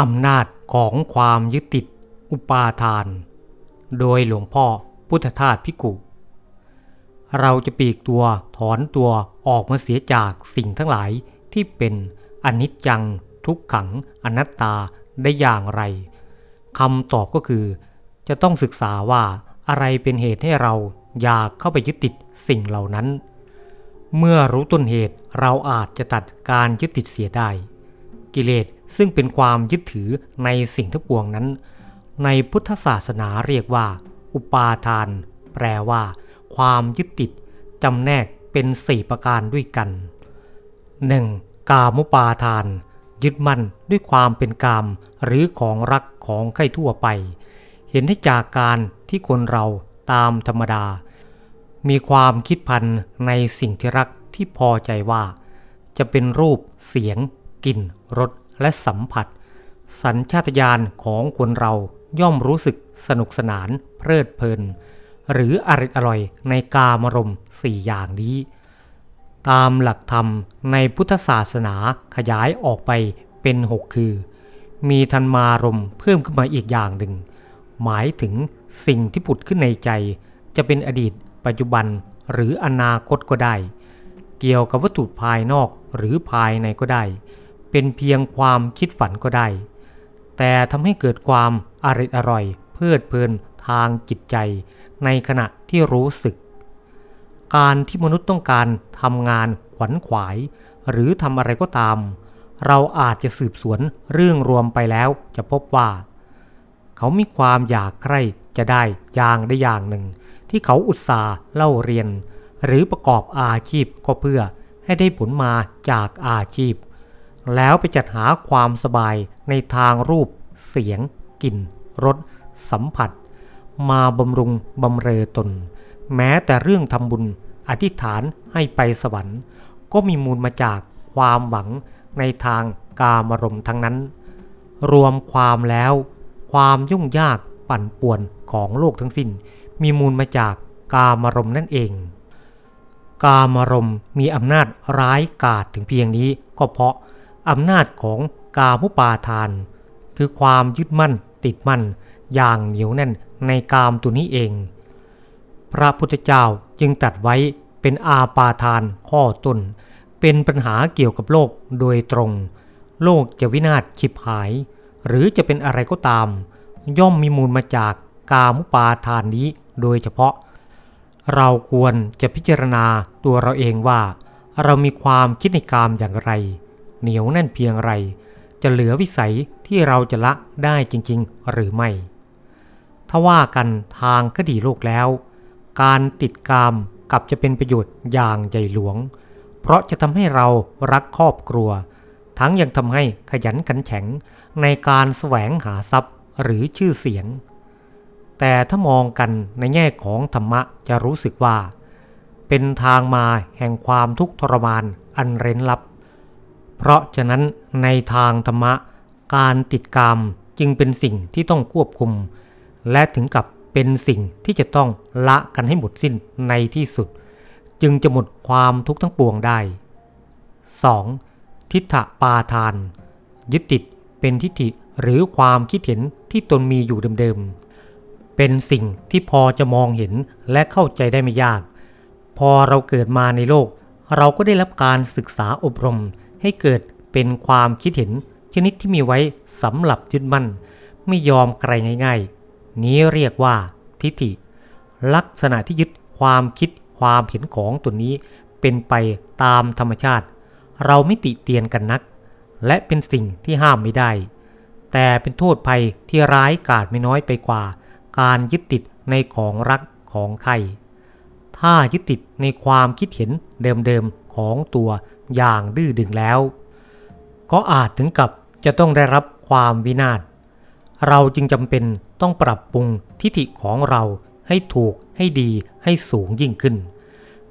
อำนาจของความยึดติดอุปาทาน โดยหลวงพ่อพุทธทาสพิกุ เราจะปีกตัวถอนตัวออกมาเสียจากสิ่งทั้งหลายที่เป็นอนิจจังทุกขังอนัตตาได้อย่างไรคำตอบก็คือ จะต้องศึกษาว่าอะไรเป็นเหตุให้เราอยากเข้าไปยึดติดสิ่งเหล่านั้น เมื่อรู้ต้นเหตุเราอาจจะตัดการยึดติดเสียได้ กิเลสซึ่งเป็นความยึดถือในสิ่งทั้งปวงนั้น ในพุทธศาสนาเรียกว่า อุปาทาน แปลว่า ความยึดติดจำแนกเป็นสี่ประการด้วยกัน 1. กามุปาทาน ยึดมั่นด้วยความเป็นกาม หรือของรักของใครทั่วไป เห็นได้จากการที่คนเราตามธรรมดา มีความคิดพันในสิ่งที่รักที่พอใจว่า จะเป็นรูปเสียง กลิ่น รส และสัมผัส สัญชาตญาณของคนเราย่อมรู้สึกสนุกสนาน เพลิดเพลิน หรืออริดอร่อยในกามรมสี่อย่างนี้ ตามหลักธรรมในพุทธศาสนาขยายออกไปเป็นหกคือ มีธันมารมเพิ่มขึ้นมาอีกอย่างหนึ่ง หมายถึงสิ่งที่ผุดขึ้นในใจ จะเป็นอดีต ปัจจุบันหรืออนาคตก็ได้ เกี่ยวกับวัตถุภายนอกหรือภายในก็ได้ เป็นเพียงความคิดฝันก็ได้ แต่ทำให้เกิดความอริดอร่อย เพลิดเพลินทางจิตใจ ในขณะที่รู้สึก การที่มนุษย์ต้องการทำงานขวัญขวาย หรือทำอะไรก็ตาม เราอาจจะสืบสวนเรื่องรวมไปแล้วจะพบว่า เขามีความอยากใคร่จะได้อย่างได้อย่างหนึ่ง ที่เขาอุตส่าห์เล่าเรียน หรือประกอบอาชีพก็เพื่อให้ได้ผลมาจากอาชีพ แล้วไปจัดหาความสบายในทางรูป เสียง กลิ่น รส สัมผัส มาบำรุงบำเรอตน แม้แต่เรื่องทำบุญอธิษฐานให้ไปสวรรค์ ก็มีมูลมาจากความหวังในทางกามรมทั้งนั้น รวมความแล้ว ความยุ่งยากปั่นป่วนของโลกทั้งสิ้น มีมูลมาจากกามรมนั่นเอง กามรมมีอำนาจร้ายกาจถึงเพียงนี้ก็เพราะ อำนาจของกามุปาทาน คือความยึดมั่นติดมั่นอย่างเหนียวแน่นในกามตัวนี้เอง พระพุทธเจ้าจึงตัดไว้เป็นอาปาทานข้อต้น เป็นปัญหาเกี่ยวกับโลกโดยตรง โลกจะวินาศฉิบหาย หรือจะเป็นอะไรก็ตาม ย่อมมีมูลมาจากกามุปาทานนี้โดยเฉพาะ เราควรจะพิจารณาตัวเราเองว่า เรามีความคิดในกามอย่างไร เหนียวแน่นเพียงไร จะเหลือวิสัยที่เราจะละได้จริง ๆ หรือไม่ ถ้าว่ากันทางคดีโลกแล้ว การติดกามกับจะเป็นประโยชน์อย่างใหญ่หลวง เพราะจะทำให้เรารักครอบครัว ทั้งยังทำให้ขยันขันแข็งในการแสวงหาทรัพย์หรือชื่อเสียง แต่ถ้ามองกันในแง่ของธรรมะจะรู้สึกว่า เป็นทางมาแห่งความทุกข์ทรมานอันเร้นลับ เพราะฉะนั้นในทางธรรมะ การติดกามจึงเป็นสิ่งที่ต้องควบคุม และถึงกับเป็นสิ่งที่จะต้องละกันให้หมดสิ้นในที่สุด จึงจะหมดความทุกข์ทั้งปวงได้ 2. ทิฏฐปาทาน ยึดติดเป็นทิฏฐิหรือความคิดเห็นที่ตนมีอยู่เดิมๆ เป็นสิ่งที่พอจะมองเห็นและเข้าใจได้ไม่ยาก พอเราเกิดมาในโลก เราก็ได้รับการศึกษาอบรม ให้เกิดเป็นความคิดเห็นชนิดที่มีไว้สำหรับยึดมั่น ไม่ยอมไกลง่ายๆ นี้เรียกว่าทิฏฐิ ลักษณะที่ยึดความคิดความเห็นของตัวนี้เป็นไปตามธรรมชาติ เราไม่ติเตียนกันนัก และเป็นสิ่งที่ห้ามไม่ได้ แต่เป็นโทษภัยที่ร้ายกาจไม่น้อยไปกว่า การยึดติดในของรักของใคร ถ้ายึดติดในความคิดเห็นเดิมๆของตัวอย่างดื้อดึงแล้ว ก็อาจถึงกับจะต้องได้รับความวินาศ เราจึงจำเป็นต้องปรับปรุงทิฏฐิของเราให้ถูกให้ดีให้สูงยิ่งขึ้น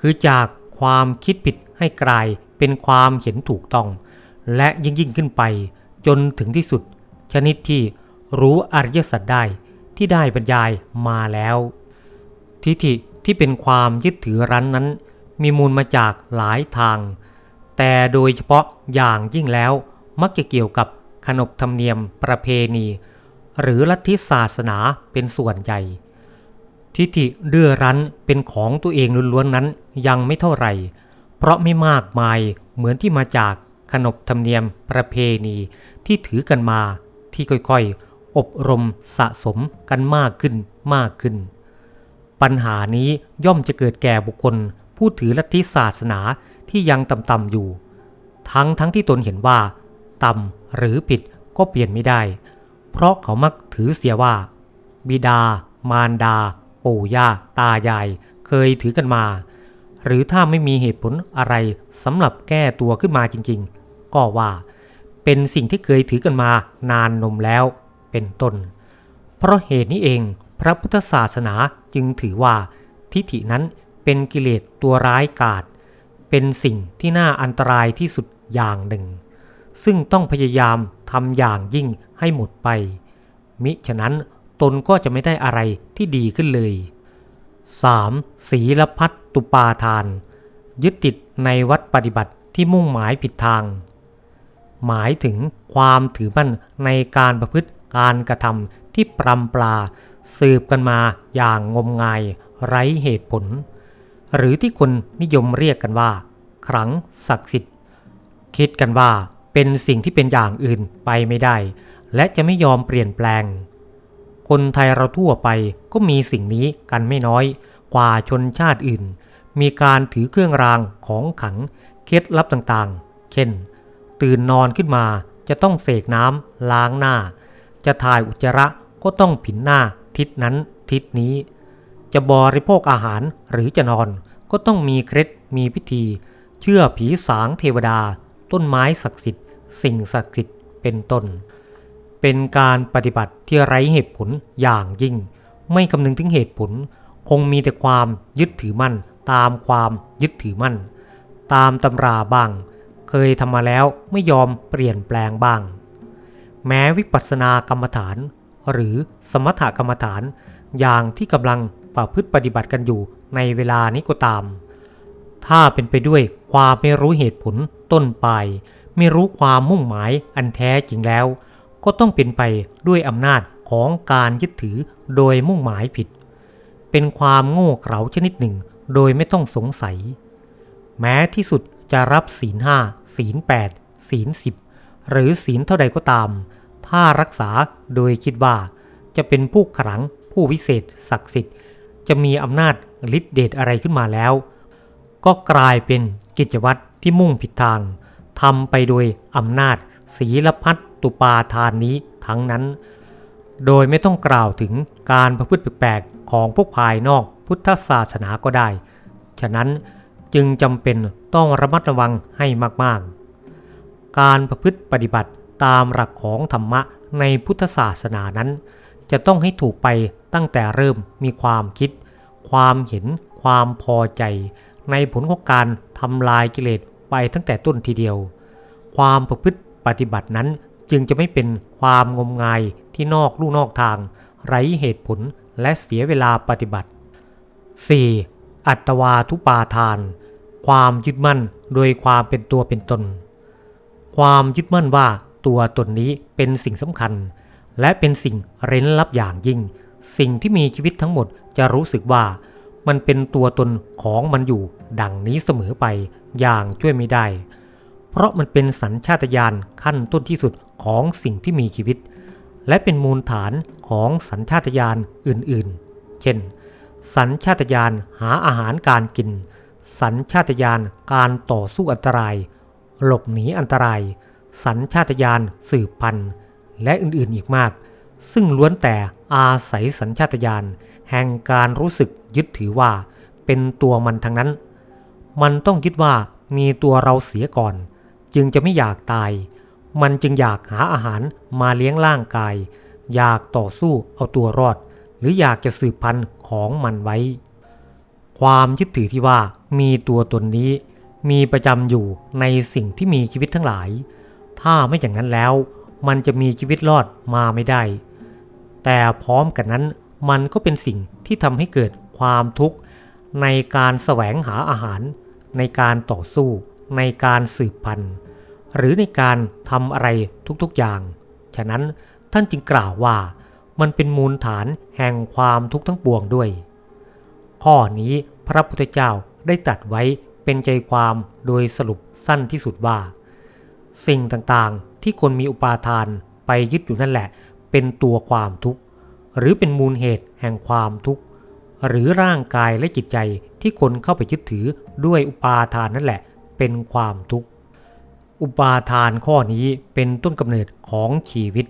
คือจากความคิดผิดให้กลายเป็นความเห็นถูกต้อง และยิ่งยิ่งขึ้นไป จนถึงที่สุด ชนิดที่รู้อริยสัจได้ที่ได้บรรยายมาแล้ว ทิฏฐิ ที่เป็นความยึดถือรั้นนั้น มีมูลมาจากหลายทาง แต่โดยเฉพาะอย่างยิ่งแล้วมักจะเกี่ยวกับขนบธรรมเนียมประเพณี หรือลัทธิศาสนาเป็นส่วนใหญ่ ทิฏฐิเดื้อรั้นเป็นของตัวเองล้วนๆนั้นยังไม่เท่าไหร่ เพราะไม่มากมายเหมือนที่มาจากขนบธรรมเนียมประเพณีที่ถือกันมาที่ค่อยๆ อบรมสะสมกันมากขึ้นมากขึ้น ปัญหานี้ย่อมจะเกิดแก่บุคคล ผู้ถือลัทธิศาสนาที่ยังต่ำๆอยู่ ทั้งทั้งที่ตนเห็นว่า ต่ำหรือผิดก็เปลี่ยนไม่ได้ เพราะเขามักถือเสียว่า บิดา มารดา ปู่ย่า ตายาย เคยถือกันมา หรือถ้าไม่มีเหตุผลอะไรสำหรับแก้ตัวขึ้นมาจริงๆ ก็ว่า เป็นสิ่งที่เคยถือกันมานานนมแล้ว เป็นต้น เพราะเหตุนี้เอง พระพุทธศาสนาจึงถือว่า ทิฏฐินั้นเป็นกิเลสตัวร้ายกาจเป็นสิ่งที่น่าอันตรายที่สุดอย่างหนึ่ง ซึ่งต้องพยายามทำอย่างยิ่งให้หมดไป มิฉะนั้นตนก็จะไม่ได้อะไรที่ดีขึ้นเลย 3. ศีลพัตตุปาทาน ยึดติดในวัดปฏิบัติที่มุ่งหมายผิดทาง หมายถึงความถือมั่นในการประพฤติการกระทำที่ปรำปลา สืบกันมาอย่างงมงายไร้เหตุผล หรือที่คนนิยมเรียกกันว่า ครั้งศักดิ์สิทธิ์ คิดกันว่าเป็นสิ่งที่เป็นอย่างอื่นไปไม่ได้ และจะไม่ยอมเปลี่ยนแปลง คนไทยเราทั่วไปก็มีสิ่งนี้กันไม่น้อยกว่าชนชาติอื่น มีการถือเครื่องรางของขลังเคล็ดลับต่างๆ เช่น ตื่นนอนขึ้นมาจะต้องเสกน้ำล้างหน้า จะถ่ายอุจจาระก็ต้องผินหน้า ทิศนั้นทิศนี้ จะบริโภคอาหารหรือจะนอนก็ต้องมีเคล็ดมีพิธี เชื่อผีสางเทวดา ต้นไม้ศักดิ์สิทธิ์ สิ่งศักดิ์สิทธิ์เป็นต้น เป็นการปฏิบัติที่ไร้เหตุผลอย่างยิ่ง ไม่คำนึงถึงเหตุผล คงมีแต่ความยึดถือมั่น ตามความยึดถือมั่น ตามตำราบ้าง เคยทำมาแล้วไม่ยอมเปลี่ยนแปลงบ้าง แม้วิปัสสนากรรมฐาน หรือสมถกรรมฐาน อย่างที่กำลังประพฤติปฏิบัติกันอยู่ในเวลานี้ก็ตาม ถ้าเป็นไปด้วยความไม่รู้เหตุผลต้นปลายไม่รู้ความมุ่งหมายอันแท้จริงแล้ว ก็ต้องเป็นไปด้วยอำนาจของการยึดถือโดยมุ่งหมายผิด เป็นความโง่เขลาชนิดหนึ่งโดยไม่ต้องสงสัย แม้ที่สุดจะรับศีลห้าศีลแปดศีลสิบหรือศีลเท่าใดก็ตาม ถ้ารักษาโดยคิดว่า จะเป็นผู้ขลังผู้วิเศษศักดิ์สิทธิ์ จะมีอำนาจฤทธิเดชอะไรขึ้นมาแล้ว ก็กลายเป็นกิจวัตรที่มุ่งผิดทางทำไปโดยอำนาจศีลพัฒตุปาทานนี้ทั้งนั้น โดยไม่ต้องกล่าวถึงการประพฤติแปลกๆของพวกภายนอกพุทธศาสนาก็ได้ ฉะนั้นจึงจำเป็นต้องระมัดระวังให้มากๆ การประพฤติปฏิบัติ ตามหลักของธรรมะในพุทธศาสนานั้น จะต้องให้ถูกไปตั้งแต่เริ่มมีความคิด ความเห็น ความพอใจ ในผลของการทำลายกิเลสไปตั้งแต่ต้นทีเดียว ความประพฤติปฏิบัตินั้นจึงจะไม่เป็นความงมงายที่นอกลู่นอกทาง ไร้เหตุผลและเสียเวลาปฏิบัติ 4. อัตวาทุปาทาน ความยึดมั่นโดยความเป็นตัวเป็นตน ความยึดมั่นว่า ตัวตนนี้เป็นสิ่งสำคัญ และเป็นสิ่งเร้นลับอย่างยิ่ง สิ่งที่มีชีวิตทั้งหมดจะรู้สึกว่า มันเป็นตัวตนของมันอยู่ดังนี้เสมอไปอย่างช่วยไม่ได้ เพราะมันเป็นสัญชาตญาณขั้นต้นที่สุดของสิ่งที่มีชีวิต และเป็นมูลฐานของสัญชาตญาณอื่นๆ เช่น สัญชาตญาณหาอาหารการกิน สัญชาตญาณการต่อสู้อันตราย หลบหนีอันตราย สัญชาตญาณสืบพันธุ์ และอื่นๆอีกมาก ซึ่งล้วนแต่อาศัยสัญชาตญาณแห่งการรู้สึกยึดถือว่าเป็นตัวมันทั้งนั้น มันต้องยึดว่ามีตัวเราเสียก่อน จึงจะไม่อยากตาย มันจึงอยากหาอาหารมาเลี้ยงร่างกาย อยากต่อสู้เอาตัวรอด หรืออยากจะสืบพันธุ์ของมันไว้ ความยึดถือที่ว่ามีตัวตนนี้ มีประจำอยู่ในสิ่งที่มีชีวิตทั้งหลาย ถ้าไม่อย่างนั้นแล้ว มันจะมีชีวิตรอดมาไม่ได้ แต่พร้อมกันนั้นมันก็เป็นสิ่งที่ทำให้เกิดความทุกข์ในการแสวงหาอาหาร ในการต่อสู้ ในการสืบพันธุ์หรือในการทำอะไรทุกๆอย่าง ฉะนั้นท่านจึงกล่าวว่ามันเป็นมูลฐานแห่งความทุกข์ทั้งปวงด้วย ข้อนี้พระพุทธเจ้าได้ตัดไว้เป็นใจความโดยสรุปสั้นที่สุดว่า สิ่งต่างๆ ที่คนมีอุปาทานไปยึดอยู่นั่นแหละ เป็นตัวความทุกข์ หรือเป็นมูลเหตุแห่งความทุกข์ หรือร่างกายและจิตใจที่คนเข้าไปยึดถือด้วยอุปาทานนั่นแหละ เป็นความทุกข์ อุปาทานข้อนี้เป็นต้นกำเนิดของชีวิต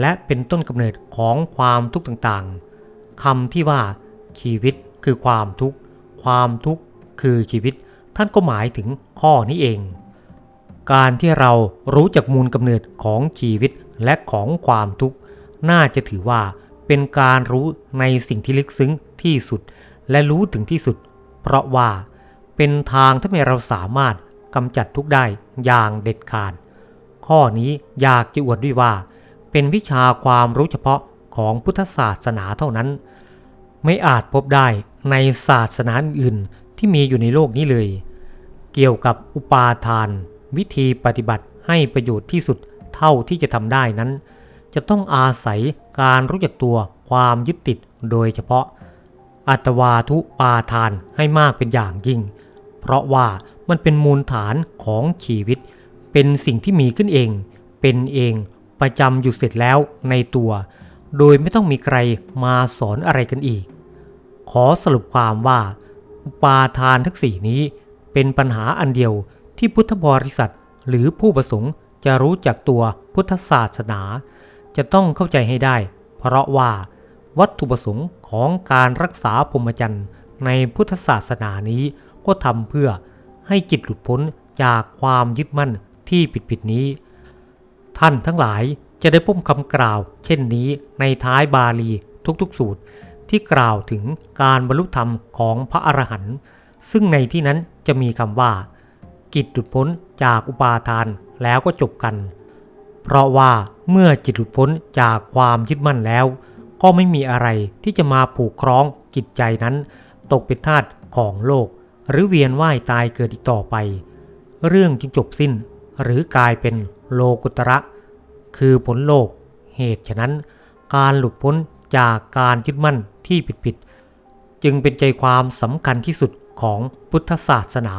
และเป็นต้นกำเนิดของความทุกข์ต่างๆคำที่ว่าชีวิตคือความทุกข์ ความทุกข์คือชีวิต ท่านก็หมายถึงข้อนี้เอง การที่เรารู้จักมูลกำเนิดของชีวิตและของความทุกข์ น่าจะถือว่าเป็นการรู้ในสิ่งที่ลึกซึ้งที่สุด และรู้ถึงที่สุด เพราะว่าเป็นทางที่ให้เราสามารถกำจัดทุกได้อย่างเด็ดขาด ข้อนี้อยากจะอวดด้วยว่า เป็นวิชาความรู้เฉพาะของพุทธศาสนาเท่านั้น ไม่อาจพบได้ในศาสนาอื่นที่มีอยู่ในโลกนี้เลย เกี่ยวกับอุปาทาน วิธีปฏิบัติให้ประโยชน์ที่สุดเท่าที่จะทำได้นั้น จะต้องอาศัยการรู้จักตัวความยึดติดโดยเฉพาะ อัตวาทุปาทานให้มากเป็นอย่างยิ่ง เพราะว่ามันเป็นมูลฐานของชีวิต เป็นสิ่งที่มีขึ้นเอง เป็นเองประจำอยู่เสร็จแล้วในตัว โดยไม่ต้องมีใครมาสอนอะไรกันอีก ขอสรุปความว่า อุปาทานทั้งสี่นี้เป็นปัญหาอันเดียว ที่พุทธบริษัทหรือผู้ประสงค์จะรู้จักตัวพุทธศาสนา จะต้องเข้าใจให้ได้ เพราะว่าวัตถุประสงค์ของการรักษาพรหมจรรย์ในพุทธศาสนานี้ก็ทำเพื่อให้จิตหลุดพ้นจากความยึดมั่นที่ผิดๆนี้ ท่านทั้งหลายจะได้พบคำกล่าว เช่นนี้ในท้ายบาลีทุกๆสูตรที่กล่าวถึงการบรรลุธรรมของพระอรหันต์ซึ่งในที่นั้นจะมีคำว่า กิจหลุดพ้นจากอุปาทานแล้วก็จบกัน เพราะว่าเมื่อจิตหลุดพ้นจากความยึดมั่นแล้ว ก็ไม่มีอะไรที่จะมาผูกคล้องจิตใจนั้น ตกเป็นทาสของโลก หรือเวียนว่ายตายเกิดอีกต่อไป เรื่องจึงจบสิ้นหรือกลายเป็นโลกุตระ คือผลโลก เหตุฉะนั้น การหลุดพ้นจากการยึดมั่นที่ผิดๆจึงเป็นใจความสำคัญที่สุดของพุทธศาสนา